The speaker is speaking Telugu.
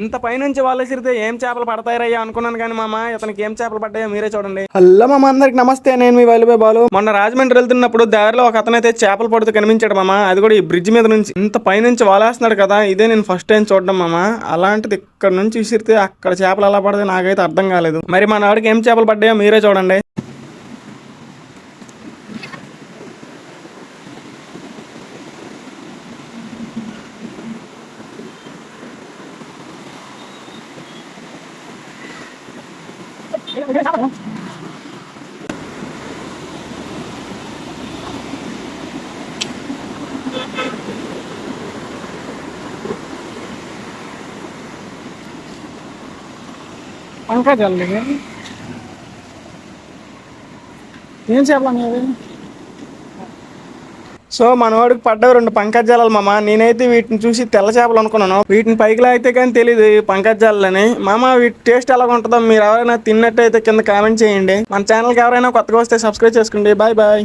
ఇంత పైనుంచి వాళ్ళు విసిరితే ఏం చేపలు పడతాయరయ్యా అనుకున్నాను కానీ మామ ఇతనికి ఏం చేపలు పడ్డాయో మీరే చూడండి. హలో మామ అందరికి నమస్తే నేను మీ వైలుబే బాలు. మొన్న రాజమండ్రి వెళ్తున్నప్పుడు దారిలో ఒక అతను అయితే చేపలు పడుతూ కనిపించాడు మామ అది కూడా ఈ బ్రిడ్జ్ మీద నుంచి. ఇంత పైనుంచి వాలేస్తున్నాడు కదా ఇదే నేను ఫస్ట్ టైం చూడడం మామ. అలాంటిది ఇక్కడ నుంచి విసిరితే అక్కడ చేపలు ఎలా పడతాయి నాకైతే అర్థం కాలేదు. మరి మన వాడికి ఏం చేపలు పడ్డాయో మీరే చూడండి. 이렇게 잡아요. पंखा चल रही है तीन से आप लगे సో మనవాడికి పడ్డవి రెండు పంకజాలాలు మామ. నేనైతే వీటిని చూసి తెల్ల చేపలు అనుకున్నాను. వీటిని పైకి లాగితే కానీ తెలియదు పంకజాలని. మామ వీటి టేస్ట్ ఎలా ఉంటుందో మీరు ఎవరైనా తిన్నట్టయితే కింద కామెంట్ చేయండి. మన ఛానల్కి ఎవరైనా కొత్తగా వస్తే సబ్స్క్రైబ్ చేసుకోండి బాయ్ బాయ్.